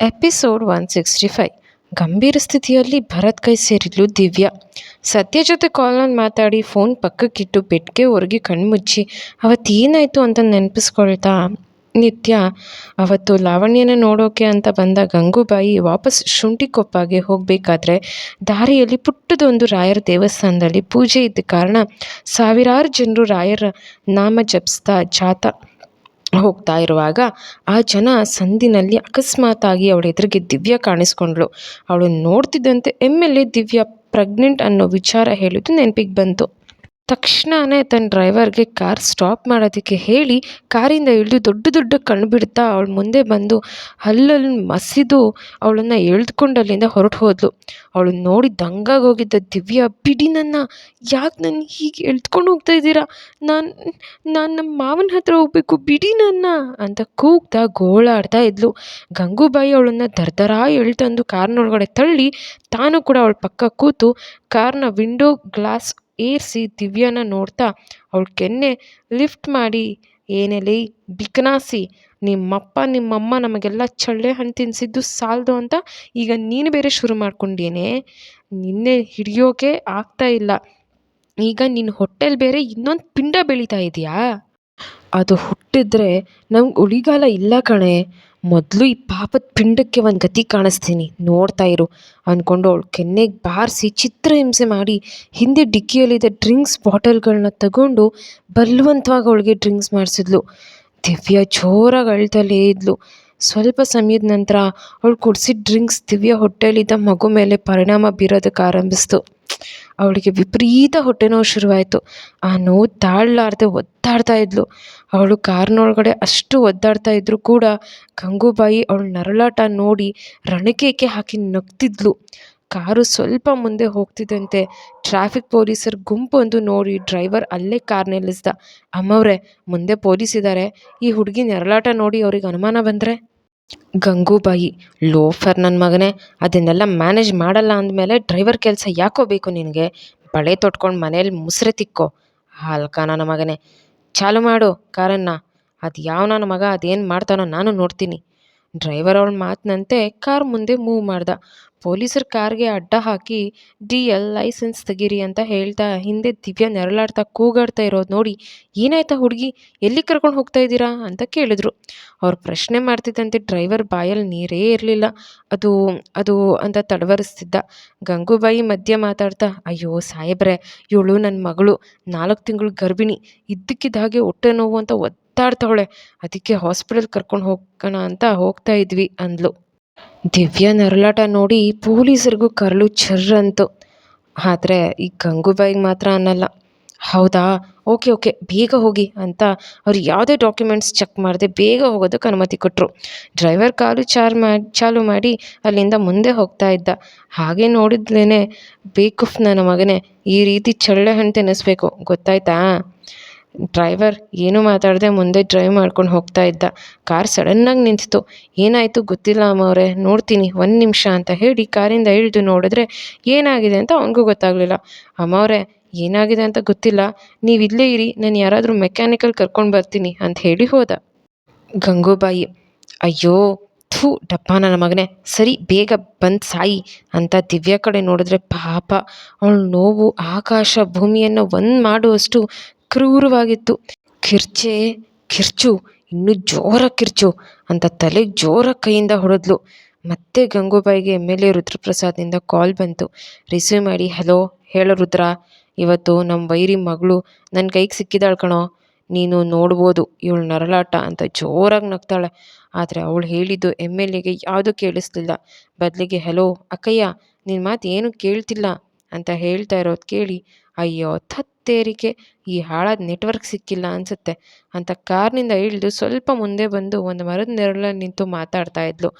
Episode one sixty five. ಗಂಭೀರ ಸ್ಥಿತಿಯಲ್ಲಿ ಭರತ್ ಕೈ ಸೇರಿದ್ಲು ದಿವ್ಯಾ. ಸತ್ಯ ಜೊತೆ ಕಾಲ್ನಲ್ಲಿ ಮಾತಾಡಿ ಫೋನ್ ಪಕ್ಕಕ್ಕಿಟ್ಟು ಬೆಟ್ಟಿಗೆ ಹೊರಗೆ ಕಣ್ಮುಚ್ಚಿ ಅವತ್ತೇನಾಯಿತು ಅಂತ ನೆನಪಿಸ್ಕೊಳ್ತಾ ನಿತ್ಯ? ಅವತ್ತು ಲಾವಣ್ಯನ ನೋಡೋಕೆ ಅಂತ ಬಂದ ಗಂಗೂಬಾಯಿ ವಾಪಸ್ ಶುಂಠಿಕೊಪ್ಪಾಗೆ ಹೋಗಬೇಕಾದ್ರೆ ದಾರಿಯಲ್ಲಿ ಪುಟ್ಟದೊಂದು ರಾಯರ ದೇವಸ್ಥಾನದಲ್ಲಿ ಪೂಜೆ ಇದ್ದ ಕಾರಣ ಸಾವಿರಾರು ಜನರು ರಾಯರ ನಾಮ ಜಪಿಸ್ತಾ ಜಾತ ಹೋಗ್ತಾ ಇರುವಾಗ ಆ ಜನ ಸಂದಿನಲ್ಲಿ ಅಕಸ್ಮಾತಾಗಿ ಅವಳ ಎದುರಿಗೆ ದಿವ್ಯ ಕಾಣಿಸ್ಕೊಂಡ್ಳು. ಅವಳು ನೋಡ್ತಿದ್ದಂತೆ M L A Divya pregnant ಅನ್ನೋ ವಿಚಾರ ಹೇಳಿದ್ದು ನೆನಪಿಗೆ ಬಂತು. ತಕ್ಷಣವೇ ತನ್ನ ಡ್ರೈವರ್ಗೆ ಕಾರ್ ಸ್ಟಾಪ್ ಮಾಡೋದಕ್ಕೆ ಹೇಳಿ ಕಾರಿಂದ ಇಳಿದು ದೊಡ್ಡ ದೊಡ್ಡ ಕಣ್ಣು ಬಿಡ್ತಾ ಅವಳ ಮುಂದೆ ಬಂದು ಅಲ್ಲಲ್ಲಿ ಮಸಿದು ಅವಳನ್ನು ಎಳೆದುಕೊಂಡು ಅಲ್ಲಿಂದ ಹೊರಟು ಹೋದಳು ಅವಳು ನೋಡಿ ದಂಗಾಗಿ ಹೋಗಿದ್ದ ದಿವ್ಯಾ, ಬಿಡಿ ನನ್ನ, ಯಾಕೆ ನನ್ನ ಹೀಗೆ ಎಳ್ದ್ಕೊಂಡು ಹೋಗ್ತಾ ಇದ್ದೀರಾ? ನಾನು ನಾನು ನಮ್ಮ ಮಾವನ ಹತ್ರ ಹೋಗಬೇಕು, ಬಿಡಿ ನನ್ನ ಅಂತ ಕೂಗ್ತಾ ಗೋಳಾಡ್ತಾ ಇದ್ಲು. ಗಂಗೂಬಾಯಿ ಅವಳನ್ನು ದರ್ದರ ಎಳ್ತಂದು ಕಾರ್ನೊಳಗಡೆ ತಳ್ಳಿ ತಾನು ಕೂಡ ಅವಳ ಪಕ್ಕ ಕೂತು ಕಾರ್ನ ವಿಂಡೋ, ಗ್ಲಾಸ್ ಏರಿಸಿ ದಿವ್ಯಾನ ನೋಡ್ತಾ ಅವಳ ಕೆನ್ನೆ ಲಿಫ್ಟ್ ಮಾಡಿ ಏನೇಲಿ ಬಿಕನಾಸಿ ನಿಮ್ಮಪ್ಪ, ನಿಮ್ಮಮ್ಮ ನಮಗೆಲ್ಲ ಚಳ್ಳೆ ಹಣ್ಣು ತಿನ್ನಿಸಿದ್ದು ಸಾಲದು ಅಂತ ಈಗ ನೀನು ಬೇರೆ ಶುರು ಮಾಡ್ಕೊಂಡೇನೆ ನಿನ್ನೆ ಹಿಡಿಯೋಕೆ ಆಗ್ತಾ ಇಲ್ಲ. ಈಗ ನಿನ್ನ ಹೊಟ್ಟೆಲಿ ಬೇರೆ ಇನ್ನೊಂದು ಪಿಂಡ ಬೆಳೀತಾ ಇದೆಯಾ? ಅದು ಹುಟ್ಟಿದ್ರೆ ನಮ್ಗೆ ಉಳಿಗಾಲ ಇಲ್ಲ ಕಣೆ. ಮೊದಲು ಈ ಪಾಪದ ಪಿಂಡಕ್ಕೆ ಒಂದು ಗತಿ ಕಾಣಿಸ್ತೀನಿ. ನೋಡ್ತಾ ಇರು. ಅಂದ್ಕೊಂಡು ಅವಳು ಕೆನ್ನೆಗೆ ಬಾರಿಸಿ ಚಿತ್ರಹಿಂಸೆ ಮಾಡಿ ಹಿಂದೆ ಡಿಕ್ಕಿಯಲ್ಲಿದ್ದ ಡ್ರಿಂಕ್ಸ್ ಬಾಟಲ್ಗಳನ್ನ ತಗೊಂಡು ಬಲವಂತವಾಗಿ ಅವಳಿಗೆ ಡ್ರಿಂಕ್ಸ್ ಮಾಡಿಸಿದ್ಲು. ದಿವ್ಯ ಜೋರಾಗಿ ಅಳ್ತಲೇ ಇದ್ಲು. ಸ್ವಲ್ಪ ಸಮಯದ ನಂತರ ಅವಳು ಕುಡಿಸಿದ ಡ್ರಿಂಕ್ಸ್ ದಿವ್ಯ ಹೊಟ್ಟೆಲಿದ್ದ ಮಗು ಮೇಲೆ ಪರಿಣಾಮ ಬೀರೋದಕ್ಕೆ ಆರಂಭಿಸ್ತು. ಅವಳಿಗೆ ವಿಪರೀತ ಹೊಟ್ಟೆ ನೋವು ಶುರುವಾಯಿತು. ಆ ನೋವು ತಾಳಲಾರ್ದೆ ಒದ್ದಾಡ್ತಾ ಇದ್ಲು. ಅವಳು ಕಾರ್ನೊಳಗಡೆ ಅಷ್ಟು ಒದ್ದಾಡ್ತಾ ಇದ್ದರೂ ಕೂಡ ಗಂಗೂಬಾಯಿ ಅವಳ ನರಳಾಟ ನೋಡಿ ರಣಕೇಕೆ ಹಾಕಿ ನಗ್ತಿದ್ಲು. ಕಾರು ಸ್ವಲ್ಪ ಮುಂದೆ ಹೋಗ್ತಿದ್ದಂತೆ ಟ್ರಾಫಿಕ್ ಪೊಲೀಸರ ಗುಂಪೊಂದು ನೋಡಿ ಡ್ರೈವರ್ ಅಲ್ಲೇ ಕಾರ್ ನಿಲ್ಲಿಸ್ದ. ಅಮ್ಮವ್ರೆ, ಮುಂದೆ ಪೊಲೀಸ್ ಇದ್ದಾರೆ ಈ ಹುಡುಗಿ ನೆರಳಾಟ ನೋಡಿ ಅವ್ರಿಗೆ ಅನುಮಾನ ಬಂದರೆ? ಗಂಗೂಬಾಯಿ ಲೋಫರ್ ನನ್ನ ಮಗನೇ, ಅದನ್ನೆಲ್ಲ ಮ್ಯಾನೇಜ್ ಮಾಡಲ್ಲ ಅಂದಮೇಲೆ ಡ್ರೈವರ್ ಕೆಲಸ ಯಾಕೋ ಬೇಕು ನಿನಗೆ? ಬಳೆ ತೊಟ್ಕೊಂಡು ಮನೇಲಿ ಮುಸ್ರೆ ತಿಕ್ಕೋ. ಹಾಲ್ಕ ನನ್ನ ಮಗನೇ. ಚಾಲು ಮಾಡು ಕಾರನ್ನು ಅದು ಯಾವ ನನ್ನ ಮಗ, ಅದೇನು ಮಾಡ್ತಾನೋ ನಾನು ನೋಡ್ತೀನಿ. ಡ್ರೈವರ್ ಅವಳ ಮಾತಿನಂತೆ ಕಾರ್ ಮುಂದೆ ಮೂವ್ ಮಾಡ್ದ. ಪೊಲೀಸರು ಕಾರ್ಗೆ ಅಡ್ಡ ಹಾಕಿ, ಡಿ ಎಲ್ ಲೈಸೆನ್ಸ್ ತೆಗೀರಿ ಅಂತ ಹೇಳ್ತಾ ಹಿಂದೆ ದಿವ್ಯಾ ನೆರಳಾಡ್ತಾ ಕೂಗಾಡ್ತಾ ಇರೋದು ನೋಡಿ, ಏನಾಯ್ತಾ ಹುಡುಗಿ, ಎಲ್ಲಿ ಕರ್ಕೊಂಡು ಹೋಗ್ತಾ ಇದ್ದೀರಾ ಅಂತ ಕೇಳಿದ್ರು. ಅವ್ರು ಪ್ರಶ್ನೆ ಮಾಡ್ತಿದ್ದಂತೆ ಡ್ರೈವರ್ ಬಾಯಲ್ಲಿ ನೀರೇ ಇರಲಿಲ್ಲ. ಅದು ಅದು ಅಂತ ತಡವರಿಸ್ತಿದ್ದ. ಗಂಗೂಬಾಯಿ ಮಧ್ಯೆ ಮಾತಾಡ್ತಾ, ಅಯ್ಯೋ ಸಾಹೇಬ್ರೆ, ಇವಳು ನನ್ನ ಮಗಳು, ನಾಲ್ಕು ತಿಂಗಳು ಗರ್ಭಿಣಿ, ಇದ್ದಕ್ಕಿದ್ದ ಹಾಗೆ ಹೊಟ್ಟೆ ನೋವು ಅಂತ ಒದ್ದಾಡ್ತಾವಳೆ ಅದಕ್ಕೆ ಹಾಸ್ಪಿಟಲ್ ಕರ್ಕೊಂಡು ಹೋಗೋಣ ಅಂತ ಹೋಗ್ತಾ ಇದ್ವಿ, ಅಂದ್ಲು. ದಿವ್ಯ ನರಳಾಟ ನೋಡಿ ಪೊಲೀಸರಿಗೂ ಕರಳು ಚರ್ರಂತು ಆದರೆ ಈ ಗಂಗೂಬಾಯಿಗೆ ಮಾತ್ರ ಅನ್ನಲ್ಲ. ಹೌದಾ? ಓಕೆ ಓಕೆ, ಬೇಗ ಹೋಗಿ, ಅಂತ ಅವ್ರು ಯಾವುದೇ ಡಾಕ್ಯುಮೆಂಟ್ಸ್ ಚೆಕ್ ಮಾಡದೆ ಬೇಗ ಹೋಗೋದಕ್ಕೆ ಅನುಮತಿ ಕೊಟ್ಟರು ಡ್ರೈವರ್ ಕಾಲು ಚಾರ್ ಮಾಡಿ ಚಾಲು ಮಾಡಿ ಅಲ್ಲಿಂದ ಮುಂದೆ ಹೋಗ್ತಾ ಇದ್ದ. ಹಾಗೆ ನೋಡಿದ್ಲೇ ಬೇಕುಫ್, ನನ್ನ ಮಗನೇ, ಈ ರೀತಿ ಚಳ್ಳೆ ಹಣ್ಣು ತಿನ್ನಿಸ್ಬೇಕು, ಗೊತ್ತಾಯ್ತಾ? ಡ್ರೈವರ್ ಏನೂ ಮಾತಾಡದೆ ಮುಂದೆ ಡ್ರೈವ್ ಮಾಡ್ಕೊಂಡು ಹೋಗ್ತಾ ಇದ್ದ. ಕಾರ್ ಸಡನ್ನಾಗಿ ನಿಂತಿತು ಏನಾಯಿತು ಗೊತ್ತಿಲ್ಲ ಅಮ್ಮವ್ರೆ ನೋಡ್ತೀನಿ, ಒಂದು ನಿಮಿಷ ಅಂತ ಹೇಳಿ ಕಾರಿಂದ ಇಳಿದು ನೋಡಿದ್ರೆ ಏನಾಗಿದೆ ಅಂತ ಅವನಿಗೂ ಗೊತ್ತಾಗಲಿಲ್ಲ. ಅಮ್ಮವ್ರೆ ಏನಾಗಿದೆ ಅಂತ ಗೊತ್ತಿಲ್ಲ. ನೀವು ಇಲ್ಲೇ ಇರಿ, ನಾನು ಯಾರಾದರೂ ಮೆಕ್ಯಾನಿಕಲ್ ಕರ್ಕೊಂಡು ಬರ್ತೀನಿ ಅಂತ ಹೇಳಿ ಹೋದ. ಗಂಗೂಬಾಯಿ ಅಯ್ಯೋ, ಥೂ, ಡಪ್ಪ ನನ್ನ ಮಗನೇ. ಸರಿ, ಬೇಗ ಬಂದು ಸಾಯಿ ಅಂತ ದಿವ್ಯ ಕಡೆ ನೋಡಿದ್ರೆ ಪಾಪ. ಅವಳು ನೋವು ಆಕಾಶ ಭೂಮಿಯನ್ನು ಒಂದು ಮಾಡುವಷ್ಟು ಕ್ರೂರವಾಗಿತ್ತು. ಕಿರ್ಚೆ, ಕಿರ್ಚು, ಇನ್ನೂ ಜೋರಾಗಿ ಕಿರ್ಚು ಅಂತ ತಲೆಗೆ ಜೋರಾಗಿ ಕೈಯಿಂದ ಹೊಡೆದ್ಲು. ಮತ್ತೆ ಗಂಗೂಬಾಯಿಗೆ ಎಂ ಎಲ್ ಎ ರುದ್ರಪ್ರಸಾದ್ನಿಂದ ಕಾಲ್ ಬಂತು. ರಿಸೀವ್ ಮಾಡಿ, ಹಲೋ, ಹೇಳೋ ರುದ್ರ, ಇವತ್ತು ನಮ್ಮ ವೈರಿ ಮಗಳು ನನ್ನ ಕೈಗೆ ಸಿಕ್ಕಿದಾಳೆ ಕಣೋ, ನೀನು ನೋಡ್ಬೋದು, ಇವಳು ನರಳಾಟ ಅಂತ ಜೋರಾಗಿ ನಗ್ತಾಳೆ. ಆದರೆ ಅವಳು ಹೇಳಿದ್ದು ಎಂ ಎಲ್ ಎಗೆ ಯಾವುದೂ ಕೇಳಿಸ್ಲಿಲ್ಲ. ಬದಲಿಗೆ, ಹಲೋ, ಅಕ್ಕಯ್ಯ ನಿನ್ನ ಮಾತು ಏನು ಕೇಳ್ತಿಲ್ಲ ಅಂತ ಹೇಳ್ತಾ ಇರೋದು ಕೇಳಿ ಅಯ್ಯೋ ತತ್ತೇರಿಕೆ ಈ ಹಾಳಾದ ನೆಟ್ವರ್ಕ್ ಸಿಕ್ಕಿಲ್ಲ ಅನಿಸುತ್ತೆ. ಅಂತ ಕಾರ್ನಿಂದ ಇಳಿದು ಸ್ವಲ್ಪ ಮುಂದೆ ಬಂದು ಒಂದು ಮರದ ನೆರಳಲ್ಲಿ ನಿಂತು ಮಾತಾಡ್ತಾ ಇದ್ಲು.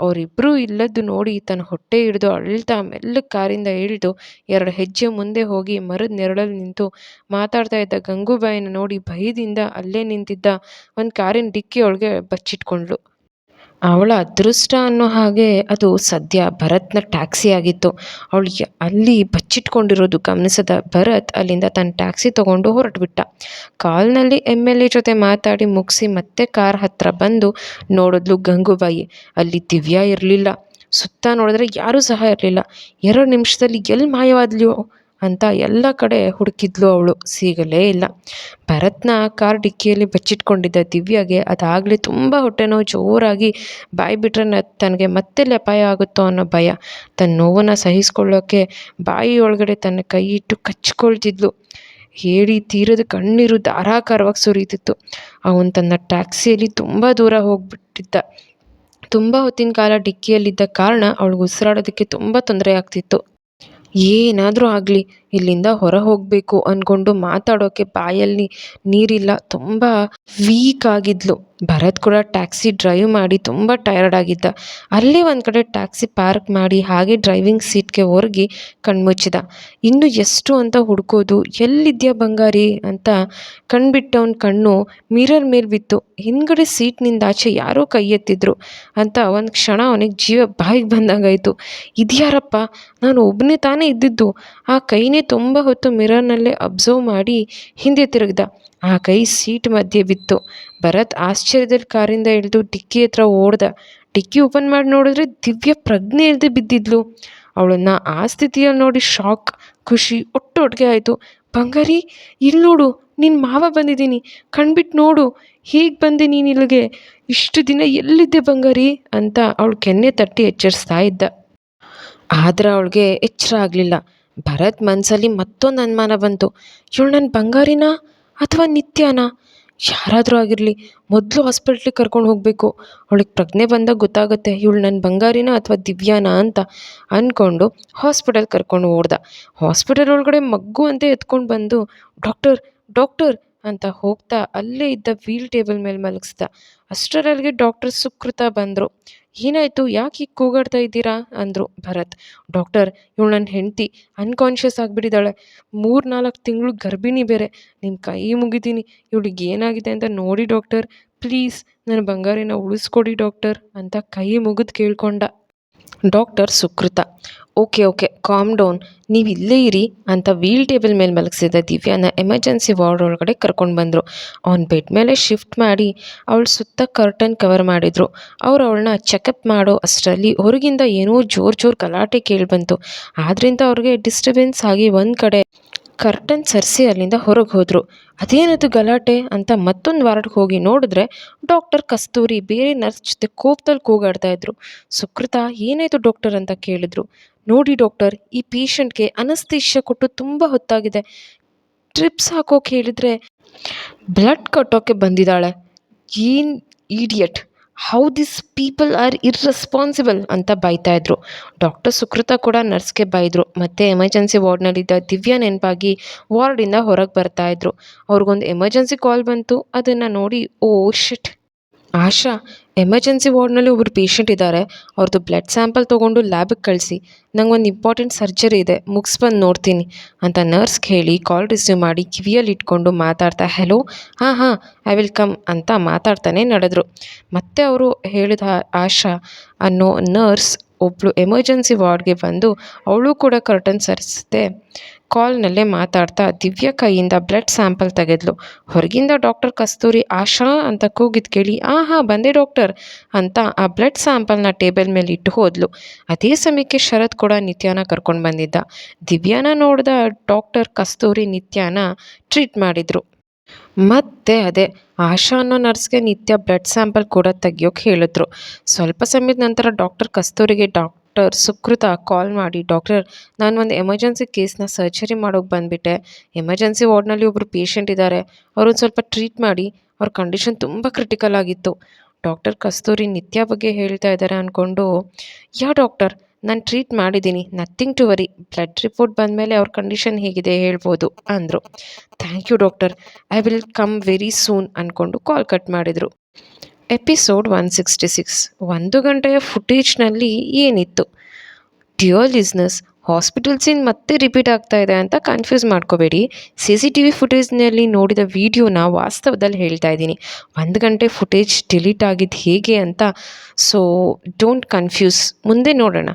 ಅವರಿಬ್ಬರೂ ಇಲ್ಲದ್ದು ನೋಡಿ ತನ್ನ ಹೊಟ್ಟೆ ಹಿಡಿದು ಅಳ್ತಾ ಮೆಲ್ಲ ಕಾರಿಂದ ಇಳಿದು ಎರಡು ಹೆಜ್ಜೆ ಮುಂದೆ ಹೋಗಿ ಮರದ ನೆರಳಲ್ಲಿ ನಿಂತು ಮಾತಾಡ್ತಾ ಇದ್ದ ಗಂಗೂಬಾಯಿನ ನೋಡಿ ಭಯದಿಂದ ಅಲ್ಲೇ ನಿಂತಿದ್ದ. ಒಂದು ಕಾರಿನ ಡಿಕ್ಕಿ ಒಳಗೆ ಬಚ್ಚಿಟ್ಕೊಂಡ್ಳು. ಅವಳ ಅದೃಷ್ಟ ಅನ್ನೋ ಹಾಗೆ ಅದು ಸದ್ಯ ಭರತ್ನ ಟ್ಯಾಕ್ಸಿ ಆಗಿತ್ತು. ಅವಳು ಅಲ್ಲಿ ಬಚ್ಚಿಟ್ಕೊಂಡಿರೋದು ಗಮನಿಸದ ಭರತ್ ಅಲ್ಲಿಂದ ತನ್ನ ಟ್ಯಾಕ್ಸಿ ತೊಗೊಂಡು ಹೊರಟುಬಿಟ್ಟ. ಕಾಲ್ನಲ್ಲಿ ಎಂ ಎಲ್ ಎ ಜೊತೆ ಮಾತಾಡಿ ಮುಗಿಸಿ ಮತ್ತೆ ಕಾರ್ ಹತ್ರ ಬಂದು ನೋಡಿದ್ಲು ಗಂಗೂಬಾಯಿ. ಅಲ್ಲಿ ದಿವ್ಯಾ ಇರಲಿಲ್ಲ. ಸುತ್ತ ನೋಡಿದ್ರೆ ಯಾರೂ ಸಹ ಇರಲಿಲ್ಲ. ಎರಡು ನಿಮಿಷದಲ್ಲಿ ಎಲ್ಲಿ ಮಾಯವಾದ್ಲು ಅಂತ ಎಲ್ಲ ಕಡೆ ಹುಡುಕಿದ್ಲು ಅವಳು. ಸಿಗಲೇ ಇಲ್ಲ. ಭರತ್ನ ಕಾರ್ ಡಿಕ್ಕಿಯಲ್ಲಿ ಬಚ್ಚಿಟ್ಕೊಂಡಿದ್ದ ದಿವ್ಯಾಗೆ ಅದಾಗಲೇ ತುಂಬ ಹೊಟ್ಟೆ ನೋವು, ಜೋರಾಗಿ ಬಾಯಿ ಬಿಟ್ಟರೆ ನ, ತನಗೆ ಮತ್ತೆ ಲಪಾಯ ಆಗುತ್ತೋ ಅನ್ನೋ ಭಯ. ತನ್ನ ನೋವನ್ನು ಸಹಿಸ್ಕೊಳ್ಳೋಕ್ಕೆ ಬಾಯಿ ಒಳಗಡೆ ತನ್ನ ಕೈ ಇಟ್ಟು ಕಚ್ಕೊಳ್ತಿದ್ಲು. ಹೇಳಿ ತೀರದ ಕಣ್ಣೀರು ಧಾರಾಕಾರವಾಗಿ ಸುರಿಯುತ್ತಿತ್ತು ಅವನು ತನ್ನ ಟ್ಯಾಕ್ಸಿಯಲ್ಲಿ ತುಂಬ ದೂರ ಹೋಗ್ಬಿಟ್ಟಿದ್ದ. ತುಂಬ ಹೊತ್ತಿನ ಕಾಲ ಡಿಕ್ಕಿಯಲ್ಲಿದ್ದ ಕಾರಣ ಅವಳಿಗೆ ಉಸಿರಾಡೋದಕ್ಕೆ ತುಂಬ ತೊಂದರೆ ಆಗ್ತಿತ್ತು. ಏನಾದರೂ ಆಗಲಿ. ಇಲ್ಲಿಂದ ಹೊರ ಹೋಗಬೇಕು ಅಂದ್ಕೊಂಡು ಮಾತಾಡೋಕ್ಕೆ ಬಾಯಲ್ಲಿ ನೀರಿಲ್ಲ. ತುಂಬ ವೀಕ್ ಆಗಿದ್ಲು. ಭರತ್ ಕೂಡ ಟ್ಯಾಕ್ಸಿ ಡ್ರೈವ್ ಮಾಡಿ ತುಂಬ ಟಯರ್ಡ್ ಆಗಿದ್ದ. ಅಲ್ಲೇ ಒಂದು ಕಡೆ ಟ್ಯಾಕ್ಸಿ ಪಾರ್ಕ್ ಮಾಡಿ ಹಾಗೆ ಡ್ರೈವಿಂಗ್ ಸೀಟ್ಗೆ ಹೊರಗಿ ಕಣ್ಮುಚ್ಚಿದ. ಇನ್ನು ಎಷ್ಟು ಅಂತ ಹುಡ್ಕೋದು, ಎಲ್ಲಿದ್ಯಾ ಬಂಗಾರಿ ಅಂತ ಕಣ್ಬಿಟ್ಟವನ ಕಣ್ಣು ಮಿರರ್ ಮೇಲೆ ಬಿತ್ತು. ಹಿಂದ್ಗಡೆ ಸೀಟ್ನಿಂದ ಆಚೆ ಯಾರೋ ಕೈ ಎತ್ತಿದ್ರು ಅಂತ ಒಂದು ಕ್ಷಣ ಅವನಿಗೆ ಜೀವ ಬಾಯಿಗೆ ಬಂದಂಗಾಯಿತು. ಇದ್ಯಾರಪ್ಪ? ನಾನು ಒಬ್ಬನೇ ತಾನೇ ಇದ್ದಿದ್ದು. ಆ ಕೈನೇ ತುಂಬ ಹೊತ್ತು ಮಿರರ್ನಲ್ಲೇ ಅಬ್ಸರ್ವ್ ಮಾಡಿ ಹಿಂದೆ ತಿರುಗಿದ. ಆ ಕೈ ಸೀಟ್ ಮಧ್ಯೆ ಬಿತ್ತು. ಭರತ್ ಆಶ್ಚರ್ಯದಲ್ಲಿ ಕಾರಿಂದ ಇಳಿದು ಡಿಕ್ಕಿ ಹತ್ರ ಓಡ್ದ. ಡಿಕ್ಕಿ ಓಪನ್ ಮಾಡಿ ನೋಡಿದ್ರೆ ದಿವ್ಯ ಪ್ರಜ್ಞೆ ಇಲ್ಲದೆ ಬಿದ್ದಿದ್ಲು. ಅವಳನ್ನ ಆ ಸ್ಥಿತಿಯಲ್ಲಿ ನೋಡಿ ಶಾಕ್, ಖುಷಿ ಒಟ್ಟೊಟ್ಟಿಗೆ ಆಯಿತು. ಬಂಗಾರಿ ಇಲ್ಲಿ ನೋಡು ನಿನ್ನ ಮಾವ ಬಂದಿದ್ದೀನಿ. ಕಣ್ಬಿಟ್ಟು ನೋಡು, ಹೀಗೆ ಬಂದೆ ನೀನು ಇಲ್ಲಿಗೆ? ಇಷ್ಟು ದಿನ ಎಲ್ಲಿದ್ದೆ ಬಂಗಾರಿ? ಅಂತ ಅವಳು ಕೆನ್ನೆ ತಟ್ಟಿ ಎಚ್ಚರಿಸ್ತಾ ಇದ್ದ. ಆದ್ರೆ ಅವಳಿಗೆ ಎಚ್ಚರ ಆಗಲಿಲ್ಲ. ಭರತ್ ಮನಸ್ಸಲ್ಲಿ ಮತ್ತೊಂದು ಅನುಮಾನ ಬಂತು. ಇವಳು ನನ್ನ ಬಂಗಾರಿನಾ ಅಥವಾ ನಿತ್ಯಾನಾ? ಯಾರಾದರೂ ಆಗಿರಲಿ, ಮೊದಲು ಹಾಸ್ಪಿಟ್ಲಿಗೆ ಕರ್ಕೊಂಡು ಹೋಗಬೇಕು. ಅವಳಿಗೆ ಪ್ರಜ್ಞೆ ಬಂದಾಗ ಗೊತ್ತಾಗುತ್ತೆ ಇವಳು ನನ್ನ ಬಂಗಾರಿನ ಅಥವಾ ದಿವ್ಯಾನ ಅಂತ ಅಂದ್ಕೊಂಡು ಹಾಸ್ಪಿಟಲ್ ಕರ್ಕೊಂಡು ಓಡ್ದ. ಹಾಸ್ಪಿಟಲ್ ಒಳಗಡೆ ಮಗ್ಗು ಅಂತ ಎತ್ಕೊಂಡು ಬಂದು, ಡಾಕ್ಟರ್ ಡಾಕ್ಟರ್ ಅಂತ ಹೋಗ್ತಾ ಅಲ್ಲೇ ಇದ್ದ ವೀಲ್ ಟೇಬಲ್ ಮೇಲೆ ಮಲಗಿಸ್ದ. ಅಷ್ಟರಲ್ಲಿಗೆ ಡಾಕ್ಟರ್ ಸುಕೃತ ಬಂದರು. ಏನಾಯಿತು? ಯಾಕೆ ಹೀಗೆ ಕೂಗಾಡ್ತಾ ಇದ್ದೀರಾ? ಅಂದರು ಭರತ್. ಡಾಕ್ಟರ್, ಇವಳು ನನ್ನ ಹೆಂಡತಿ ಅನ್ಕಾನ್ಷಿಯಸ್ ಆಗಿಬಿಟ್ಟಿದ್ದಾಳೆ ಮೂರು ನಾಲ್ಕು ತಿಂಗಳು ಗರ್ಭಿಣಿ ಬೇರೆ. ನಿಮ್ಮ ಕೈ ಮುಗಿತೀನಿ. ಇವಳಿಗೆ ಏನಾಗಿದೆ ಅಂತ ನೋಡಿ ಡಾಕ್ಟರ್. ಪ್ಲೀಸ್ ನನ್ನ ಬಂಗಾರಿನ ಉಳಿಸ್ಕೊಡಿ ಡಾಕ್ಟರ್ ಅಂತ ಕೈ ಮುಗಿದು ಕೇಳ್ಕೊಂಡ. Doctor Sukrutha. Okay okay calm down ನೀವು ಇಲ್ಲೇ ಇರಿ ಅಂತ ವೀಲ್ ಟೇಬಲ್ ಮೇಲೆ ಮಲಗಿಸಿದ ದಿವ್ಯಾನ ಎಮರ್ಜೆನ್ಸಿ ವಾರ್ಡ್ ಒಳಗಡೆ ಕರ್ಕೊಂಡು ಬಂದರು. ಅವ್ನ ಬೆಡ್ ಮೇಲೆ ಶಿಫ್ಟ್ ಮಾಡಿ ಅವಳು ಸುತ್ತ ಕರ್ಟನ್ ಕವರ್ ಮಾಡಿದರು. ಅವ್ರು ಅವಳನ್ನ ಚೆಕಪ್ ಮಾಡೋ ಅಷ್ಟರಲ್ಲಿ ಹೊರಗಿಂದ ಏನೋ ಜೋರು ಜೋರು ಗಲಾಟೆ ಕೇಳಿಬಂತು ಆದ್ದರಿಂದ ಅವ್ರಿಗೆ ಡಿಸ್ಟರ್ಬೆನ್ಸ್ ಆಗಿ ಒಂದು ಕಡೆ ಕರ್ಟನ್ ಸರಿಸಿ ಅಲ್ಲಿಂದ ಹೊರಗೆ ಹೋದರು. ಅದೇನದು ಗಲಾಟೆ? ಅಂತ ಮತ್ತೊಂದು ವಾರ್ಡ್ಗೆ ಹೋಗಿ ನೋಡಿದ್ರೆ ಡಾಕ್ಟರ್ ಕಸ್ತೂರಿ ಬೇರೆ ನರ್ಸ್ ಜೊತೆ ಕೋಪದಲ್ಲಿ ಕೂಗಾಡ್ತಾ ಇದ್ರು. ಸುಕೃತ, ಏನಾಯಿತು ಡಾಕ್ಟರ್? ಅಂತ ಕೇಳಿದ್ರು. ನೋಡಿ ಡಾಕ್ಟರ್, ಈ ಪೇಷಂಟ್ಗೆ ಅನಸ್ತೇಷ್ಯ ಕೊಟ್ಟು ತುಂಬ ಹೊತ್ತಾಗಿದೆ. ಟ್ರಿಪ್ಸ್ ಹಾಕೋಕೆ ಹೇಳಿದರೆ ಬ್ಲಡ್ ಕಟ್ಟೋಕ್ಕೆ ಬಂದಿದ್ದಾಳೆ. ಏನು idiot how this people are irresponsible ಅಂತ ಬೈತಾ ಇದ್ರು. ಡಾಕ್ಟರ್ ಸುಕೃತ ಕೂಡ ನರ್ಸ್ಗೆ ಬೈದರು. ಮತ್ತು ಎಮರ್ಜೆನ್ಸಿ ವಾರ್ಡ್ನಲ್ಲಿದ್ದ ದಿವ್ಯಾ ನೆನಪಾಗಿ ವಾರ್ಡಿಂದ ಹೊರಗೆ ಬರ್ತಾ ಇದ್ರು. ಅವ್ರಿಗೊಂದು ಎಮರ್ಜೆನ್ಸಿ ಕಾಲ್ ಬಂತು. ಅದನ್ನು ನೋಡಿ, ಓ ಶಿಟ್ ಆಶಾ ಎಮರ್ಜೆನ್ಸಿ ವಾರ್ಡ್ನಲ್ಲಿ ಒಬ್ಬರು ಪೇಷಂಟ್ ಇದ್ದಾರೆ ಅವ್ರದ್ದು ಬ್ಲಡ್ ಸ್ಯಾಂಪಲ್ ತೊಗೊಂಡು ಲ್ಯಾಬಿಗೆ ಕಳಿಸಿ. ನಂಗೊಂದು ಇಂಪಾರ್ಟೆಂಟ್ ಸರ್ಜರಿ ಇದೆ. ಮುಗಿಸ್ ಬಂದು ನೋಡ್ತೀನಿ ಅಂತ ನರ್ಸ್ಗೆ ಹೇಳಿ ಕಾಲ್ ರಿಸೀವ್ ಮಾಡಿ ಕಿವಿಯಲ್ಲಿ ಇಟ್ಕೊಂಡು ಮಾತಾಡ್ತಾ ಹೆಲೋ ಹಾಂ ಹಾಂ ಐ ವಿಲ್ ಕಮ್ ಅಂತ ಮಾತಾಡ್ತಾನೆ ನಡೆದ್ರು. ಮತ್ತೆ ಅವರು ಹೇಳಿದ ಆಶಾ ಅನ್ನೋ ನರ್ಸ್ ಒಬ್ಬಳು ಎಮರ್ಜೆನ್ಸಿ ವಾರ್ಡ್ಗೆ ಬಂದು ಅವಳು ಕೂಡ ಕರ್ಟನ್ ಸರಿಸದೆ. ಕಾಲ್ನಲ್ಲೇ ಮಾತಾಡ್ತಾ ದಿವ್ಯ ಕೈಯಿಂದ ಬ್ಲಡ್ ಸ್ಯಾಂಪಲ್ ತೆಗೆದ್ಲು. ಹೊರಗಿಂದ ಡಾಕ್ಟರ್ ಕಸ್ತೂರಿ, ಆಶಾ ಅಂತ ಕೂಗಿದ್ ಕೇಳಿ ಆ ಹಾ ಬಂದೆ ಡಾಕ್ಟರ್ ಅಂತ ಆ ಬ್ಲಡ್ ಸ್ಯಾಂಪಲ್ನ ಟೇಬಲ್ ಮೇಲೆ ಇಟ್ಟು ಹೋದ್ಲು. ಅದೇ ಸಮಯಕ್ಕೆ ಶರತ್ ಕೂಡ ನಿತ್ಯಾನ ಕರ್ಕೊಂಡು ಬಂದಿದ್ದ. ದಿವ್ಯಾನ ನೋಡಿದ ಡಾಕ್ಟರ್ ಕಸ್ತೂರಿ ನಿತ್ಯಾನ ಟ್ರೀಟ್ ಮಾಡಿದರು. ಮತ್ತೆ ಅದೇ ಆಶಾ ಅನ್ನೋ ನರ್ಸ್ಗೆ ನಿತ್ಯ ಬ್ಲಡ್ ಸ್ಯಾಂಪಲ್ ಕೂಡ ತೆಗಿಯೋಕೆ ಹೇಳಿದ್ರು. ಸ್ವಲ್ಪ ಸಮಯದ ನಂತರ ಡಾಕ್ಟರ್ ಕಸ್ತೂರಿಗೆ ಡಾಕ್ಟರ್ ಸುಕೃತ ಕಾಲ್ ಮಾಡಿ, ಡಾಕ್ಟರ್, ನಾನು ಒಂದು ಎಮರ್ಜೆನ್ಸಿ ಕೇಸ್ನ ಸರ್ಜರಿ ಮಾಡೋಕೆ ಬಂದುಬಿಟ್ಟೆ. ಎಮರ್ಜೆನ್ಸಿ ವಾರ್ಡ್ನಲ್ಲಿ ಒಬ್ಬರು ಪೇಷಂಟ್ ಇದ್ದಾರೆ ಅವ್ರನ್ನ ಸ್ವಲ್ಪ ಟ್ರೀಟ್ ಮಾಡಿ. ಅವ್ರ ಕಂಡೀಷನ್ ತುಂಬ ಕ್ರಿಟಿಕಲ್ ಆಗಿತ್ತು. ಡಾಕ್ಟರ್ ಕಸ್ತೂರಿ ನಿತ್ಯ ಬಗ್ಗೆ ಹೇಳ್ತಾ ಇದ್ದಾರೆ ಅಂದ್ಕೊಂಡು ಯಾ ಡಾಕ್ಟರ್ ನಾನು ಟ್ರೀಟ್ ಮಾಡಿದ್ದೀನಿ nothing to worry blood report ಬಂದಮೇಲೆ ಅವ್ರ ಕಂಡೀಷನ್ ಹೇಗಿದೆ ಹೇಳ್ಬೋದು ಅಂದರು. Thank you doctor I will come very soon ಅಂದ್ಕೊಂಡು ಕಾಲ್ ಕಟ್ ಮಾಡಿದರು. ಎಪಿಸೋಡ್ ಒನ್ ಸಿಕ್ಸ್ಟಿ ಸಿಕ್ಸ್ ಒಂದು ಗಂಟೆಯ ಫುಟೇಜ್ನಲ್ಲಿ ಏನಿತ್ತು? ಡಿಯರ್ ಲಿಸ್ನಸ್ ಹಾಸ್ಪಿಟಲ್ ಸೀನ್ ಮತ್ತೆ ರಿಪೀಟ್ ಆಗ್ತಾ ಇದೆ ಅಂತ ಕನ್ಫ್ಯೂಸ್ ಮಾಡ್ಕೋಬೇಡಿ. ಸಿ ಸಿ ಟಿ ವಿ ಫುಟೇಜ್ನಲ್ಲಿ ನೋಡಿದ ವೀಡಿಯೋನ ವಾಸ್ತವದಲ್ಲಿ ಹೇಳ್ತಾ ಇದ್ದೀನಿ. ಒಂದು ಗಂಟೆ ಫುಟೇಜ್ ಡಿಲೀಟ್ ಆಗಿದ್ದು ಹೇಗೆ ಅಂತ? ಸೊ ಡೋಂಟ್ ಕನ್ಫ್ಯೂಸ್ ಮುಂದೆ ನೋಡೋಣ.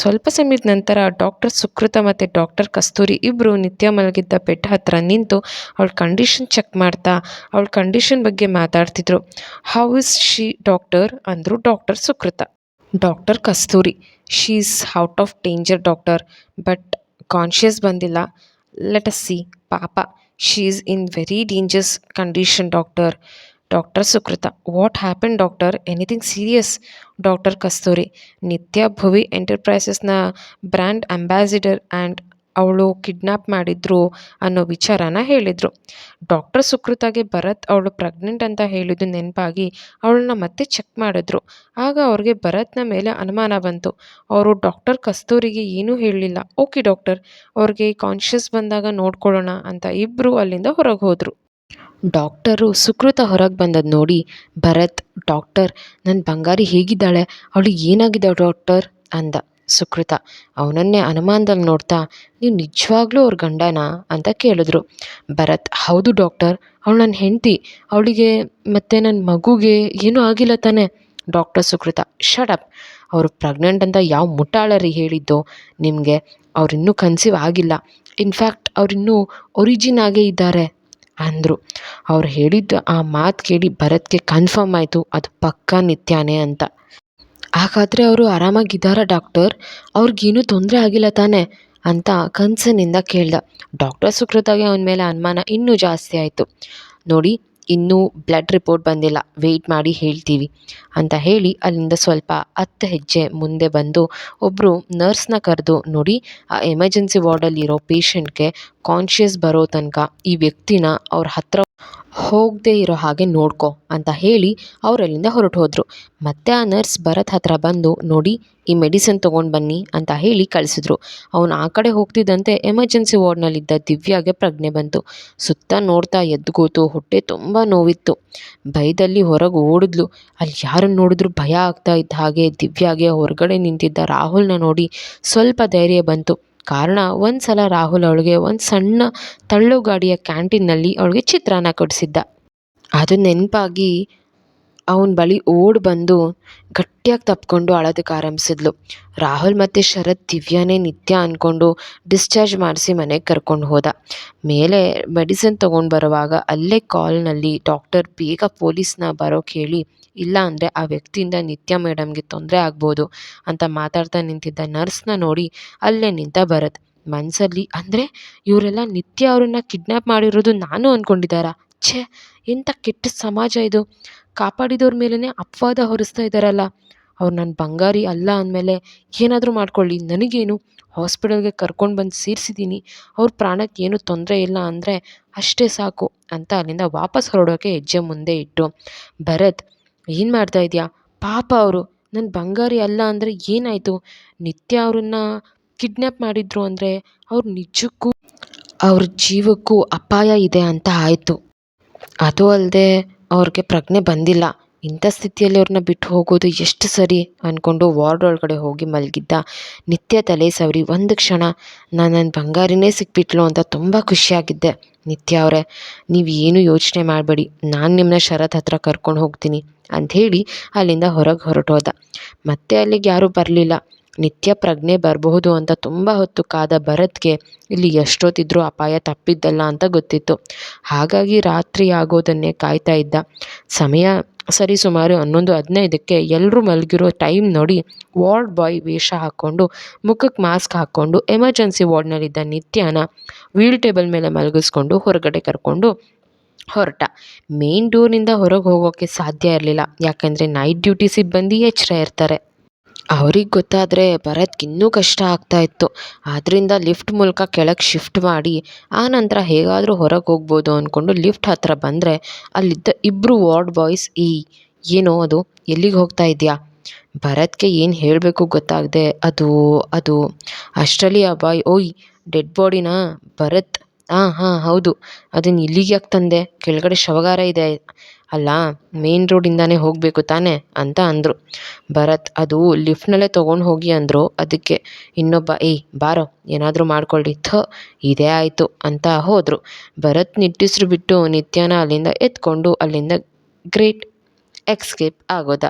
ಸ್ವಲ್ಪ ಸಮಯದ ನಂತರ ಡಾಕ್ಟರ್ ಸುಕೃತ ಮತ್ತು ಡಾಕ್ಟರ್ ಕಸ್ತೂರಿ ಇಬ್ಬರು ನಿತ್ಯ ಮಲಗಿದ್ದ ಬೆಡ್ ಹತ್ತಿರ ನಿಂತು ಅವಳ ಕಂಡೀಷನ್ ಚೆಕ್ ಮಾಡ್ತಾ ಅವಳ ಕಂಡೀಷನ್ ಬಗ್ಗೆ ಮಾತಾಡ್ತಿದ್ರು. ಹೌ ಇಸ್ ಶಿ ಡಾಕ್ಟರ್ ಅಂದರು doctor Sukrutha. Doctor Kasturi she is out of danger doctor but conscious ಬಂದಿಲ್ಲ. ಲೆಟ್ ಅಸ್ ಸಿ ಪಾಪ she is in very dangerous condition doctor doctor Sukrutha. What happen doctor anything serious doctor Kasturi. Nitya Bhuvi ಎಂಟರ್ಪ್ರೈಸಸ್ನ brand ambassador and ಅವಳು kidnap ಮಾಡಿದ್ರು ಅನ್ನೋ ವಿಚಾರನ ಹೇಳಿದರು. Doctor ಸುಕೃತಾಗೆ Bharat ಅವಳು pregnant ಅಂತ ಹೇಳಿದ್ದು ನೆನಪಾಗಿ ಅವಳನ್ನ ಮತ್ತೆ ಚೆಕ್ ಮಾಡಿದ್ರು. ಆಗ ಅವ್ರಿಗೆ ಭರತ್ನ ಮೇಲೆ ಅನುಮಾನ ಬಂತು. ಅವರು ಡಾಕ್ಟರ್ ಕಸ್ತೂರಿಗೆ ಏನೂ ಹೇಳಲಿಲ್ಲ. Okay, doctor. ಅವ್ರಿಗೆ ಕಾನ್ಷಿಯಸ್ ಬಂದಾಗ ನೋಡ್ಕೊಳ್ಳೋಣ ಅಂತ ಇಬ್ಬರು ಅಲ್ಲಿಂದ ಹೊರಗೆ ಹೋದರು. ಡಾಕ್ಟರು ಸುಕೃತ ಹೊರಗೆ ಬಂದದ್ದು ನೋಡಿ, ಭರತ್, ಡಾಕ್ಟರ್ ನನ್ನ ಬಂಗಾರಿ ಹೇಗಿದ್ದಾಳೆ? ಅವಳಿಗೆ ಏನಾಗಿದೆ ಡಾಕ್ಟರ್? ಅಂದ ಸುಕೃತ. ಅವನನ್ನೇ ಅನುಮಾನದಲ್ಲಿ ನೋಡ್ತಾ ನೀವು ನಿಜವಾಗ್ಲೂ ಅವ್ರ ಗಂಡನಾ? ಅಂತ ಕೇಳಿದ್ರು. ಭರತ್, ಹೌದು ಡಾಕ್ಟರ್, ಅವಳು ನನ್ನ ಹೆಂಡತಿ. ಅವಳಿಗೆ ಮತ್ತು ನನ್ನ ಮಗುಗೆ ಏನೂ ಆಗಿಲ್ಲ ತಾನೇ. ಡಾಕ್ಟರ್ ಸುಕೃತ ಶಡಪ್ ಅವರು ಪ್ರೆಗ್ನೆಂಟ್ ಅಂತ ಯಾವ ಮುಟ್ಟಾಳರಿ ಹೇಳಿದ್ದು? ನಿಮಗೆ ಅವರಿನ್ನೂ ಕನ್ಸೀವ್ ಆಗಿಲ್ಲ. ಇನ್ಫ್ಯಾಕ್ಟ್ ಅವರಿನ್ನೂ ಒರಿಜಿನ್ ಆಗೇ ಇದ್ದಾರೆ. ಅಂದರು. ಅವ್ರು ಹೇಳಿದ್ದು ಆ ಮಾತು ಕೇಳಿ ಭರತ್ಗೆ ಕನ್ಫರ್ಮ್ ಆಯಿತು, ಅದು ಪಕ್ಕಾ ನಿತ್ಯಾನೇ ಅಂತ. ಹಾಗಾದರೆ ಅವರು ಆರಾಮಾಗಿದ್ದಾರ ಡಾಕ್ಟರ್? ಅವ್ರಿಗೇನೂ ತೊಂದರೆ ಆಗಿಲ್ಲ ತಾನೇ? ಅಂತ ಕನಸಿನಿಂದ ಕೇಳ್ದ. ಡಾಕ್ಟರ್ ಸುಕೃತಾಗೆ ಅವನ ಮೇಲೆ ಅನುಮಾನ ಇನ್ನೂ ಜಾಸ್ತಿ ಆಯಿತು. ನೋಡಿ ಇನ್ನೂ ಬ್ಲಡ್ ರಿಪೋರ್ಟ್ ಬಂದಿಲ್ಲ. ವೆಯ್ಟ್ ಮಾಡಿ ಹೇಳ್ತೀವಿ ಅಂತ ಹೇಳಿ ಅಲ್ಲಿಂದ ಸ್ವಲ್ಪ ಹತ್ತು ಹೆಜ್ಜೆ ಮುಂದೆ ಬಂದು ಒಬ್ಬರು ನರ್ಸ್ನ ಕರೆದು ನೋಡಿ, ಆ ಎಮರ್ಜೆನ್ಸಿ ವಾರ್ಡಲ್ಲಿರೋ ಪೇಷಂಟ್ಗೆ ಕಾನ್ಷಿಯಸ್ ಬರೋ ತನಕ ಈ ವ್ಯಕ್ತಿನ ಅವ್ರ ಹತ್ರ ಹೋಗದೆ ಇರೋ ಹಾಗೆ ನೋಡ್ಕೊ ಅಂತ ಹೇಳಿ ಅವರಲ್ಲಿಂದ ಹೊರಟು ಹೋದರು. ಮತ್ತೆ ಆ ನರ್ಸ್ ಭರತ್ ಹತ್ರ ಬಂದು, ನೋಡಿ, ಈ ಮೆಡಿಸಿನ್ ತೊಗೊಂಡು ಬನ್ನಿ ಅಂತ ಹೇಳಿ ಕಳಿಸಿದ್ರು. ಅವನು ಆ ಕಡೆ ಹೋಗ್ತಿದ್ದಂತೆ ಎಮರ್ಜೆನ್ಸಿ ವಾರ್ಡ್ನಲ್ಲಿದ್ದ ದಿವ್ಯಾಗೆ ಪ್ರಜ್ಞೆ ಬಂತು. ಸುತ್ತ ನೋಡ್ತಾ ಎದ್ದುಗೋತು, ಹೊಟ್ಟೆ ತುಂಬ ನೋವಿತ್ತು. ಭಯದಲ್ಲಿ ಹೊರಗೆ ಓಡಿದ್ಲು. ಅಲ್ಲಿ ಯಾರನ್ನು ನೋಡಿದ್ರು ಭಯ ಆಗ್ತಾ ಇದ್ದ ಹಾಗೆ ದಿವ್ಯಾಗೆ ಹೊರಗಡೆ ನಿಂತಿದ್ದ ರಾಹುಲ್ನ ನೋಡಿ ಸ್ವಲ್ಪ ಧೈರ್ಯ ಬಂತು. ಕಾರಣ ಒಂದು ಸಲ ರಾಹುಲ್ ಅವಳಿಗೆ ಒಂದು ಸಣ್ಣ ತಳ್ಳು ಗಾಡಿಯ ಕ್ಯಾಂಟೀನ್ನಲ್ಲಿ ಅವಳಿಗೆ ಚಿತ್ರಾನ್ನ ಕೊಡಿಸಿದ್ದ. ಅದು ನೆನಪಾಗಿ ಅವನ ಬಳಿ ಓಡಿ ಬಂದು ಗಟ್ಟಿಯಾಗಿ ತಪ್ಕೊಂಡು ಅಳೋದಕ್ಕೆ ಆರಂಭಿಸಿದ್ಲು. ರಾಹುಲ್ ಮತ್ತು ಶರತ್ ದಿವ್ಯಾನೇ ನಿತ್ಯ ಅಂದ್ಕೊಂಡು ಡಿಸ್ಚಾರ್ಜ್ ಮಾಡಿಸಿ ಮನೆಗೆ ಕರ್ಕೊಂಡು ಹೋದ. ಮೇಲೆ ಮೆಡಿಸಿನ್ ತೊಗೊಂಡು ಬರುವಾಗ ಅಲ್ಲೇ ಕಾಲ್ನಲ್ಲಿ ಡಾಕ್ಟರ್ ಬೇಗ ಪೊಲೀಸ್ನ ಬರೋಕ್ಕೆ ಹೇಳಿ ಇಲ್ಲ ಅಂದರೆ ಆ ವ್ಯಕ್ತಿಯಿಂದ ನಿತ್ಯ ಮೇಡಮ್ಗೆ ತೊಂದರೆ ಆಗ್ಬೋದು ಅಂತ ಮಾತಾಡ್ತಾ ನಿಂತಿದ್ದ ನರ್ಸ್ನ ನೋಡಿ ಅಲ್ಲೇ ನಿಂತ ಭರತ್. ಮನಸ್ಸಲ್ಲಿ ಅಂದರೆ ಇವರೆಲ್ಲ ನಿತ್ಯ ಅವ್ರನ್ನ ಕಿಡ್ನ್ಯಾಪ್ ಮಾಡಿರೋದು ನಾನು ಅಂದ್ಕೊಂಡಿದ್ದಾರಾ ಛೇ, ಎಂಥ ಕೆಟ್ಟ ಸಮಾಜ ಇದು. ಕಾಪಾಡಿದವ್ರ ಮೇಲೇ ಅಪವಾದ ಹೊರಿಸ್ತಾ ಇದ್ದಾರಲ್ಲ. ಅವ್ರು ನನ್ನ ಬಂಗಾರಿ ಅಲ್ಲ ಅಂದಮೇಲೆ ಏನಾದರೂ ಮಾಡ್ಕೊಳ್ಳಿ, ನನಗೇನು? ಹಾಸ್ಪಿಟಲ್ಗೆ ಕರ್ಕೊಂಡು ಬಂದು ಸೇರಿಸಿದ್ದೀನಿ ಅವ್ರ ಪ್ರಾಣಕ್ಕೆ ಏನೂ ತೊಂದರೆ ಇಲ್ಲ ಅಂದರೆ ಅಷ್ಟೇ ಸಾಕು ಅಂತ ಅಲ್ಲಿಂದ ವಾಪಸ್ ಹೊರಡೋಕೆ ಹೆಜ್ಜೆ ಮುಂದೆ ಇಟ್ಟು ಭರತ್ ಏನು ಮಾಡ್ತಾ ಇದೆಯಾ? ಪಾಪ ಅವರು. ನನ್ನ ಬಂಗಾರಿ ಅಲ್ಲ ಅಂದರೆ ಏನಾಯಿತು? ನಿತ್ಯ ಅವ್ರನ್ನ ಕಿಡ್ನ್ಯಾಪ್ ಮಾಡಿದ್ರು ಅಂದರೆ ಅವ್ರು ನಿಜಕ್ಕೂ ಅವ್ರ ಜೀವಕ್ಕೂ ಅಪಾಯ ಇದೆ ಅಂತ ಆಯಿತು. ಅದು ಅಲ್ಲದೆ ಅವ್ರಿಗೆ ಪ್ರಜ್ಞೆ ಬಂದಿಲ್ಲ. ಇಂಥ ಸ್ಥಿತಿಯಲ್ಲಿ ಅವ್ರನ್ನ ಬಿಟ್ಟು ಹೋಗೋದು ಎಷ್ಟು ಸರಿ ಅಂದ್ಕೊಂಡು ವಾರ್ಡ್ ಒಳಗಡೆ ಹೋಗಿ ಮಲಗಿದ್ದ. ನಿತ್ಯ ತಲೆ ಸವರಿ. ಒಂದು ಕ್ಷಣ ನಾನು ನನ್ನ ಬಂಗಾರಿನೇ ಸಿಕ್ಬಿಟ್ಲು ಅಂತ ತುಂಬ ಖುಷಿಯಾಗಿದ್ದೆ. ನಿತ್ಯ ಅವರೇ, ನೀವು ಏನು ಯೋಚನೆ ಮಾಡಬೇಡಿ. ನಾನು ನಿಮ್ಮನ್ನ ಶರತ್ ಹತ್ರ ಕರ್ಕೊಂಡು ಹೋಗ್ತೀನಿ. ಅಂಥೇಳಿ ಅಲ್ಲಿಂದ ಹೊರಗೆ ಹೊರಟೋದ. ಮತ್ತೆ ಅಲ್ಲಿಗೆ ಯಾರೂ ಬರಲಿಲ್ಲ. ನಿತ್ಯ ಪ್ರಜ್ಞೆ ಬರಬಹುದು ಅಂತ ತುಂಬ ಹೊತ್ತು ಕಾದ ಭರತ್ಗೆ ಇಲ್ಲಿ ಎಷ್ಟೊತ್ತಿದ್ರೂ ಅಪಾಯ ತಪ್ಪಿದ್ದಲ್ಲ ಅಂತ ಗೊತ್ತಿತ್ತು. ಹಾಗಾಗಿ ರಾತ್ರಿ ಆಗೋದನ್ನೇ ಕಾಯ್ತಾ ಇದ್ದ. ಸಮಯ ಸರಿ ಸುಮಾರು ಹನ್ನೊಂದು ಹದಿನೈದಕ್ಕೆ ಎಲ್ಲರೂ ಮಲಗಿರೋ ಟೈಮ್ ನೋಡಿ ವಾರ್ಡ್ ಬಾಯ್ ವೇಷ ಹಾಕ್ಕೊಂಡು ಮುಖಕ್ಕೆ ಮಾಸ್ಕ್ ಹಾಕ್ಕೊಂಡು ಎಮರ್ಜೆನ್ಸಿ ವಾರ್ಡ್ನಲ್ಲಿದ್ದ ನಿತ್ಯನ ವೀಲ್ ಟೇಬಲ್ ಮೇಲೆ ಮಲಗಿಸ್ಕೊಂಡು ಹೊರಗಡೆ ಕರ್ಕೊಂಡು ಹೊರಟ. ಮೇನ್ ಡೋರ್ನಿಂದ ಹೊರಗೆ ಹೋಗೋಕ್ಕೆ ಸಾಧ್ಯ ಇರಲಿಲ್ಲ. ಯಾಕೆಂದರೆ ನೈಟ್ ಡ್ಯೂಟಿ ಸಿಬ್ಬಂದಿ ಎಚ್ಚರ ಇರ್ತಾರೆ. ಅವ್ರಿಗೆ ಗೊತ್ತಾದರೆ ಬರೋದ್ಕೆ ಇನ್ನೂ ಕಷ್ಟ ಆಗ್ತಾ ಇತ್ತು. ಆದ್ದರಿಂದ ಲಿಫ್ಟ್ ಮೂಲಕ ಕೆಳಗೆ ಶಿಫ್ಟ್ ಮಾಡಿ, ಆ ನಂತರ ಹೇಗಾದರೂ ಹೊರಗೆ ಹೋಗ್ಬೋದು ಅಂದ್ಕೊಂಡು ಲಿಫ್ಟ್ ಹತ್ತಿರ ಬಂದರೆ ಅಲ್ಲಿದ್ದ ಇಬ್ಬರು ವಾರ್ಡ್ ಬಾಯ್ಸ್ ಈ ಏನೋ ಅದು? ಎಲ್ಲಿಗೆ ಹೋಗ್ತಾ ಇದೆಯಾ? ಭರತ್ಗೆ ಏನು ಹೇಳಬೇಕು ಗೊತ್ತಾಗದೆ? ಅದು ಅದು. ಅಷ್ಟರಲ್ಲಿ ಆ ಬಾಯ್, ಓಯ್, ಡೆಡ್ ಬಾಡಿನ? ಭರತ್ ಹಾಂ ಹಾಂ, ಹೌದು. ಅದನ್ನು ಇಲ್ಲಿಗೆ ಯಾಕೆ ತಂದೆ? ಕೆಳಗಡೆ ಶವಗಾರ ಇದೆ. ಅಲ್ಲ ಮೇನ್ ರೋಡಿಂದಾನೇ ಹೋಗಬೇಕು ತಾನೆ? ಅಂತ ಅಂದರು. ಭರತ್, ಅದು ಲಿಫ್ಟ್ನಲ್ಲೇ ತೊಗೊಂಡು ಹೋಗಿ ಅಂದರು. ಅದಕ್ಕೆ ಇನ್ನೊಬ್ಬ, ಏಯ್, ಬಾರೋ, ಏನಾದರೂ ಮಾಡ್ಕೊಳ್ಳಿ ಥ, ಇದೇ ಆಯಿತು ಅಂತ ಹೋದರು. ಭರತ್ ನಿಟ್ಟುಸಿರು ಬಿಟ್ಟು ನಿತ್ಯಾನ ಅಲ್ಲಿಂದ ಎತ್ಕೊಂಡು ಅಲ್ಲಿಂದ ಗ್ರೇಟ್ ಎಕ್ಸ್ಕೇಪ್ ಆಗೋದ.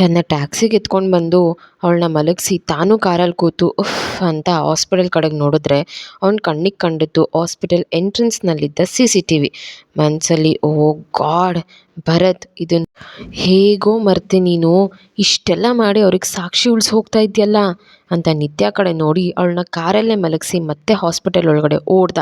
ತನ್ನ ಟ್ಯಾಕ್ಸಿಗೆ ಎತ್ಕೊಂಡು ಬಂದು ಅವಳನ್ನ ಮಲಗಿಸಿ ತಾನು ಕಾರಲ್ಲಿ ಕೂತು, ಉಫ್, ಅಂತ ಹಾಸ್ಪಿಟಲ್ ಕಡೆಗೆ ನೋಡಿದ್ರೆ ಅವ್ನ ಕಣ್ಣಿಗೆ ಕಂಡಿದ್ದು ಹಾಸ್ಪಿಟಲ್ ಎಂಟ್ರೆನ್ಸ್ನಲ್ಲಿದ್ದ ಸಿ ಸಿ ಟಿ ವಿ. ಮನಸ್ಸಲ್ಲಿ ಓ ಗಾಡ್, ಭರತ್ ಇದನ್ನು ಹೇಗೋ ಮರ್ತೆ ನೀನು, ಇಷ್ಟೆಲ್ಲ ಮಾಡಿ ಅವ್ರಿಗೆ ಸಾಕ್ಷಿ ಉಳಿಸಿ ಹೋಗ್ತಾ ಇದೆಯಲ್ಲ ಅಂತ ನಿತ್ಯ ಕಡೆ ನೋಡಿ ಅವಳನ್ನ ಕಾರಲ್ಲೇ ಮಲಗಿಸಿ ಮತ್ತೆ ಹಾಸ್ಪಿಟಲ್ ಒಳಗಡೆ ಓಡ್ದ.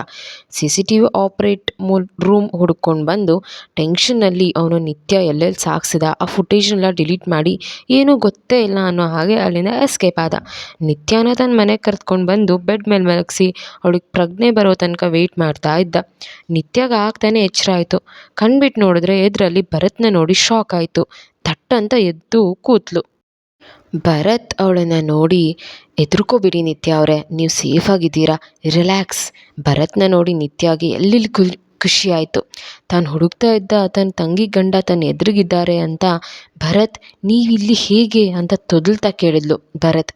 C C T V operate ಮೂಲ್ ರೂಮ್ ಹುಡ್ಕೊಂಡು ಬಂದು ಟೆನ್ಷನ್ನಲ್ಲಿ ಅವನು ನಿತ್ಯ ಎಲ್ಲೆಲ್ಲಿ ಸಾಕ್ಸಿದ. ಆ ಫುಟೇಜ್ನೆಲ್ಲ ಡಿಲೀಟ್ ಮಾಡಿ ಏನೂ ಗೊತ್ತೇ ಇಲ್ಲ ಅನ್ನೋ ಹಾಗೆ ಅಲ್ಲಿಂದ ಎಸ್ಕೇಪ್ ಆದ. ನಿತ್ಯಾನ ತನ್ನ ಮನೆಗೆ ಕರೆದ್ಕೊಂಡು ಬಂದು ಬೆಡ್ ಮೇಲೆ ಮಲಗಿಸಿ ಅವಳಿಗೆ ಪ್ರಜ್ಞೆ ಬರೋ ತನಕ ವೆಯ್ಟ್ ಮಾಡ್ತಾ ಇದ್ದ. ನಿತ್ಯಾಗ ಆಗ್ತಾನೆ ಎಚ್ಚರ ಆಯಿತು. ಕಣ್ಬಿಟ್ಟು ನೋಡಿದ್ರೆ ಎದುರಲ್ಲಿ ಭರತ್ನ ನೋಡಿ ಶಾಕ್ ಆಯಿತು. ಥಟ್ಟಂತ ಎದ್ದು ಕೂತ್ಲು. ಭರತ್ ಅವಳನ್ನು ನೋಡಿ ಹೆದ್ರುಕೋಬೇಡಿ ನಿತ್ಯ ಅವರೇ, ನೀವು ಸೇಫಾಗಿದ್ದೀರಾ ರಿಲ್ಯಾಕ್ಸ್ ಭರತ್ನ ನೋಡಿ ನಿತ್ಯಾಗೆ ಎಲ್ಲಿ ಕುಲ್ ಖುಷಿ ಆಯಿತು ತಾನು ಹುಡುಕ್ತಾ ಇದ್ದ ತನ್ನ ತಂಗಿ ಗಂಡ ತನ್ನ ಎದುರಿಗಿದ್ದಾರೆ ಅಂತ ಭರತ್ ನೀವಿಲ್ಲಿ ಹೇಗೆ ಅಂತ ತೊದಲ್ತಾ ಕೇಳಿದ್ಲು. ಭರತ್,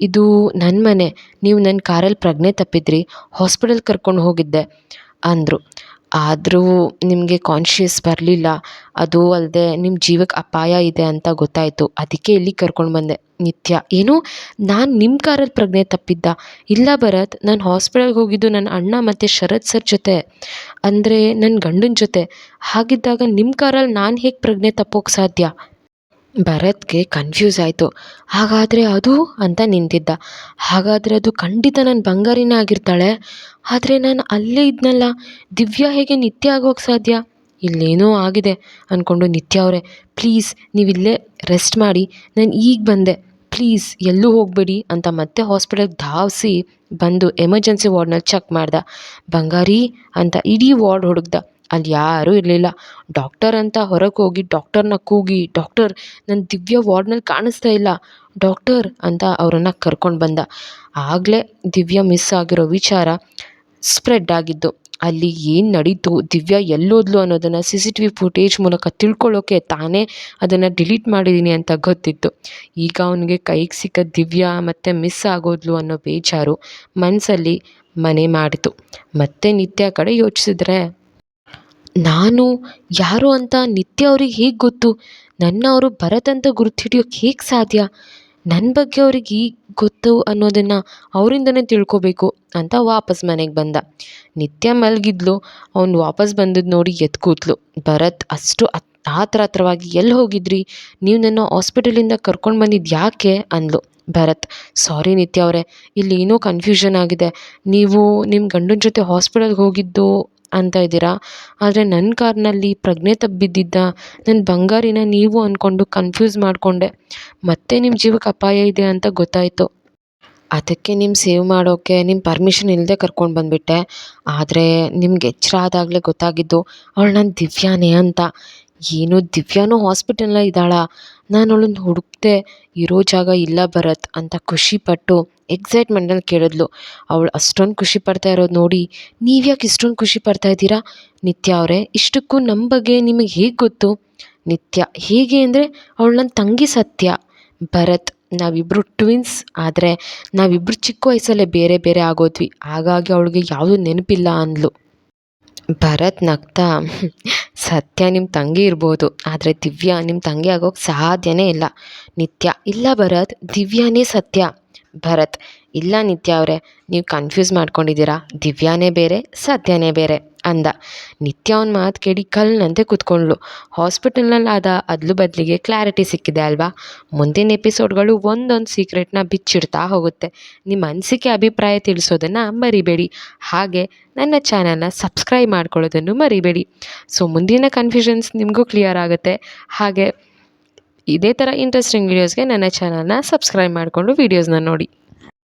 ಇದು ನನ್ನ ಮನೆ. ನೀವು ನನ್ನ ಕಾರಲ್ಲಿ ಪ್ರಜ್ಞೆ ತಪ್ಪಿದ್ರಿ. ಹಾಸ್ಪಿಟಲ್ ಕರ್ಕೊಂಡು ಹೋಗಿದ್ದೆ. ಅಂದರು. ಆದರೂ ನಿಮಗೆ ಕಾನ್ಶಿಯಸ್ ಬರಲಿಲ್ಲ, ಅದು ಅಲ್ಲದೆ ನಿಮ್ಮ ಜೀವಕ್ಕೆ ಅಪಾಯ ಇದೆ ಅಂತ ಗೊತ್ತಾಯಿತು. ಅದಕ್ಕೆ ಇಲ್ಲಿಗೆ ಕರ್ಕೊಂಡು ಬಂದೆ ನಿತ್ಯ. ಏನು? ನಾನು ನಿಮ್ಮ ಕಾರಲ್ಲಿ ಪ್ರಜ್ಞೆ ತಪ್ಪಿದ್ದ. ಇಲ್ಲ ಭರತ್, ನಾನು ಹಾಸ್ಪಿಟಲ್ಗೆ ಹೋಗಿದ್ದು ನನ್ನ ಅಣ್ಣ ಮತ್ತು ಶರತ್ ಸರ್ ಜೊತೆ. ಅಂದರೆ ನನ್ನ ಗಂಡನ ಜೊತೆ. ಹಾಗಿದ್ದಾಗ ನಿಮ್ಮ ಕಾರಲ್ಲಿ ನಾನು ಹೇಗೆ ಪ್ರಜ್ಞೆ ತಪ್ಪೋಕ್ಕೆ ಸಾಧ್ಯ? ಭರತ್ಗೆ ಕನ್ಫ್ಯೂಸ್ ಆಯಿತು. ಹಾಗಾದರೆ ಅದು ಅಂತ ನಿಂತಿದ್ದ. ಹಾಗಾದರೆ ಅದು ಖಂಡಿತ ನನ್ನ ಬಂಗಾರಿನೇ ಆಗಿರ್ತಾಳೆ. ಆದರೆ ನಾನು ಅಲ್ಲೇ ಇದ್ನಲ್ಲ. ದಿವ್ಯಾ ಹೇಗೆ ನಿತ್ಯ ಆಗೋಕ್ಕೆ ಸಾಧ್ಯ? ಇಲ್ಲೇನೋ ಆಗಿದೆ ಅಂದ್ಕೊಂಡು ನಿತ್ಯ ಅವರೇ, ಪ್ಲೀಸ್ ನೀವಿಲ್ಲೇ ರೆಸ್ಟ್ ಮಾಡಿ. ನಾನು ಈಗ ಬಂದೆ. ಪ್ಲೀಸ್, ಎಲ್ಲೂ ಹೋಗಬೇಡಿ ಅಂತ ಮತ್ತೆ ಹಾಸ್ಪಿಟಲ್ಗೆ ಧಾವಿಸಿ ಬಂದು ಎಮರ್ಜೆನ್ಸಿ ವಾರ್ಡ್ನಲ್ಲಿ ಚೆಕ್ ಮಾಡ್ದ. ಬಂಗಾರಿ ಅಂತ ಇಡೀ ವಾರ್ಡ್ ಹುಡುಕ್ದ. ಅಲ್ಲಿ ಯಾರೂ ಇರಲಿಲ್ಲ. ಡಾಕ್ಟರ್ ಅಂತ ಹೊರಗೆ ಹೋಗಿ ಡಾಕ್ಟರ್ನ ಕೂಗಿ, ಡಾಕ್ಟರ್ ನನ್ನ ದಿವ್ಯ ವಾರ್ಡ್ನಲ್ಲಿ ಕಾಣಿಸ್ತಾ ಇಲ್ಲ. ಡಾಕ್ಟರ್ ಅಂತ ಅವರನ್ನು ಕರ್ಕೊಂಡು ಬಂದ. ಆಗಲೇ ದಿವ್ಯ ಮಿಸ್ ಆಗಿರೋ ವಿಚಾರ ಸ್ಪ್ರೆಡ್ ಆಗಿದ್ದು, ಅಲ್ಲಿ ಏನು ನಡೀತು, ದಿವ್ಯ ಎಲ್ಲೋದ್ಲು ಅನ್ನೋದನ್ನು C C T V footage ಮೂಲಕ ತಿಳ್ಕೊಳ್ಳೋಕೆ ತಾನೇ ಅದನ್ನು ಡಿಲೀಟ್ ಮಾಡಿದ್ದೀನಿ ಅಂತ ಗೊತ್ತಿತ್ತು. ಈಗ ಅವನಿಗೆ ಕೈಗೆ ಸಿಕ್ಕ ದಿವ್ಯ ಮತ್ತು ಮಿಸ್ ಆಗೋದ್ಲು ಅನ್ನೋ ಬೇಜಾರು ಮನಸ್ಸಲ್ಲಿ ಮನೆ ಮಾಡಿತು. ಮತ್ತೆ ನಿತ್ಯ ಕಡೆ ಯೋಚಿಸಿದ್ರೆ ನಾನು, ಯಾರು ಅಂತ ನಿತ್ಯ ಅವ್ರಿಗೆ ಹೇಗೆ ಗೊತ್ತು? ನನ್ನ ಅವರು ಭರತ್ ಅಂತ ಗುರುತು ಹಿಡಿಯೋಕೆ ಹೇಗೆ ಸಾಧ್ಯ? ನನ್ನ ಬಗ್ಗೆ ಅವ್ರಿಗೆ ಈಗ ಗೊತ್ತು ಅನ್ನೋದನ್ನು ಅವರಿಂದನೇ ತಿಳ್ಕೊಬೇಕು ಅಂತ ವಾಪಸ್ ಮನೆಗೆ ಬಂದ. ನಿತ್ಯ ಮಲಗಿದ್ಲು, ಅವ್ನು ವಾಪಸ್ ಬಂದದ್ದು ನೋಡಿ ಎದ್ದು ಕೂತ್ಲು. ಭರತ್, ಅಷ್ಟು ಹತ್ರ ಹತ್ರವಾಗಿ ಎಲ್ಲಿ ಹೋಗಿದ್ರಿ? ನೀವು ನನ್ನ ಹಾಸ್ಪಿಟಲಿಂದ ಕರ್ಕೊಂಡು ಬಂದಿದ್ದು ಯಾಕೆ? ಅಂದ್ಲು. ಭರತ್, ಸಾರಿ ನಿತ್ಯ ಅವರೇ, ಇಲ್ಲಿ ಏನೋ ಕನ್ಫ್ಯೂಷನ್ ಆಗಿದೆ. ನೀವು ನಿಮ್ಮ ಗಂಡನ ಜೊತೆ ಹಾಸ್ಪಿಟಲ್ಗೆ ಹೋಗಿದ್ದು ಅಂತ ಇದ್ದೀರಾ? ಆದರೆ ನನ್ನ ಕಾರ್ನಲ್ಲಿ ಪ್ರಜ್ಞೆ ತಬ್ಬಿದ್ದಿದ್ದ ನನ್ನ ಬಂಗಾರಿನ ನೀವು ಅಂದ್ಕೊಂಡು ಕನ್ಫ್ಯೂಸ್ ಮಾಡಿಕೊಂಡೆ. ಮತ್ತೆ ನಿಮ್ಮ ಜೀವಕ್ಕೆ ಅಪಾಯ ಇದೆ ಅಂತ ಗೊತ್ತಾಯಿತು. ಅದಕ್ಕೆ ನಿಮ್ಮ ಸೇವ್ ಮಾಡೋಕ್ಕೆ ನಿಮ್ಮ ಪರ್ಮಿಷನ್ ಇಲ್ಲದೆ ಕರ್ಕೊಂಡು ಬಂದುಬಿಟ್ಟೆ. ಆದರೆ ನಿಮ್ಗೆ ಎಚ್ಚರ ಆದಾಗಲೇ ಗೊತ್ತಾಗಿದ್ದು ಅವಳು ನನ್ನ ದಿವ್ಯಾನೇ ಅಂತ. ಏನು ದಿವ್ಯಾನೂ ಹಾಸ್ಪಿಟಲ್ನ ಇದ್ದಾಳ. ನಾನು ಅವಳನ್ನ ಹುಡುಕ್ದೆ ಇರೋ ಜಾಗ ಇಲ್ಲ ಭರತ್ ಅಂತ ಖುಷಿಪಟ್ಟು ಎಕ್ಸೈಟ್ಮೆಂಟಲ್ಲಿ ಕೇಳಿದ್ಲು. ಅವಳು ಅಷ್ಟೊಂದು ಖುಷಿ ಪಡ್ತಾ ಇರೋದು ನೋಡಿ ನೀವು ಯಾಕೆ ಇಷ್ಟೊಂದು ಖುಷಿ ಪಡ್ತಾ ಇದ್ದೀರಾ? ನಿತ್ಯ ಅವರೇ, ಇಷ್ಟಕ್ಕೂ ನಮ್ಮ ಬಗ್ಗೆ ನಿಮಗೆ ಹೇಗೆ ಗೊತ್ತು? ನಿತ್ಯ, ಹೇಗೆ ಅಂದರೆ ಅವಳು ನನ್ನ ತಂಗಿ ಸತ್ಯ. ಭರತ್ ನಾವಿಬ್ಬರು ಟ್ವಿನ್ಸ್ ಆದರೆ ನಾವಿಬ್ಬರು ಚಿಕ್ಕ ವಯಸ್ಸಲ್ಲೇ ಬೇರೆ ಬೇರೆ ಆಗೋದ್ವಿ. ಹಾಗಾಗಿ ಅವಳಿಗೆ ಯಾವುದೂ ನೆನಪಿಲ್ಲ ಅಂದ್ಲು. ಭರತ್ ನಗ್ತಾ, ಸತ್ಯ ನಿಮ್ಮ ತಂಗಿ ಇರ್ಬೋದು, ಆದರೆ ದಿವ್ಯಾ ನಿಮ್ಮ ತಂಗಿ ಆಗೋಕ್ಕೆ ಸಾಧ್ಯನೇ ಇಲ್ಲ. ನಿತ್ಯ, ಇಲ್ಲ ಭರತ್, ದಿವ್ಯಾನೇ ಸತ್ಯ. ಭರತ್, ಇಲ್ಲ ನಿತ್ಯ ಅವರೇ, ನೀವು ಕನ್ಫ್ಯೂಸ್ ಮಾಡ್ಕೊಂಡಿದ್ದೀರಾ? ದಿವ್ಯಾನೇ ಬೇರೆ, ಸತ್ಯನೇ ಬೇರೆ ಅಂದ. ನಿತ್ಯ ಅವನ ಮಾತು ಕೇಳಿ ಕಲ್ಲಂತೆ ಕೂತ್ಕೊಂಡ್ಳು. ಆದ ಅದ್ಲು ಬದಲಿಗೆ ಕ್ಲಾರಿಟಿ ಸಿಕ್ಕಿದೆ ಅಲ್ವಾ? ಮುಂದಿನ ಎಪಿಸೋಡ್ಗಳು ಒಂದೊಂದು ಸೀಕ್ರೆಟ್ನ ಬಿಚ್ಚಿಡ್ತಾ ಹೋಗುತ್ತೆ. ನಿಮ್ಮ ಅನಿಸಿಕೆ ಅಭಿಪ್ರಾಯ ತಿಳಿಸೋದನ್ನು ಮರಿಬೇಡಿ. ಹಾಗೆ ನನ್ನ ಚಾನಲ್ನ ಸಬ್ಸ್ಕ್ರೈಬ್ ಮಾಡ್ಕೊಳ್ಳೋದನ್ನು ಮರಿಬೇಡಿ. ಸೊ ಮುಂದಿನ ಕನ್ಫ್ಯೂಷನ್ಸ್ ನಿಮಗೂ ಕ್ಲಿಯರ್ ಆಗುತ್ತೆ. ಹಾಗೆ ಇದೇ ಥರ ಇಂಟ್ರೆಸ್ಟಿಂಗ್ ವೀಡಿಯೋಸ್ಗೆ ನನ್ನ ಚಾನಲ್ನ ಸಬ್ಸ್ಕ್ರೈಬ್ ಮಾಡಿಕೊಂಡು ವೀಡಿಯೋಸ್ನ ನೋಡಿ.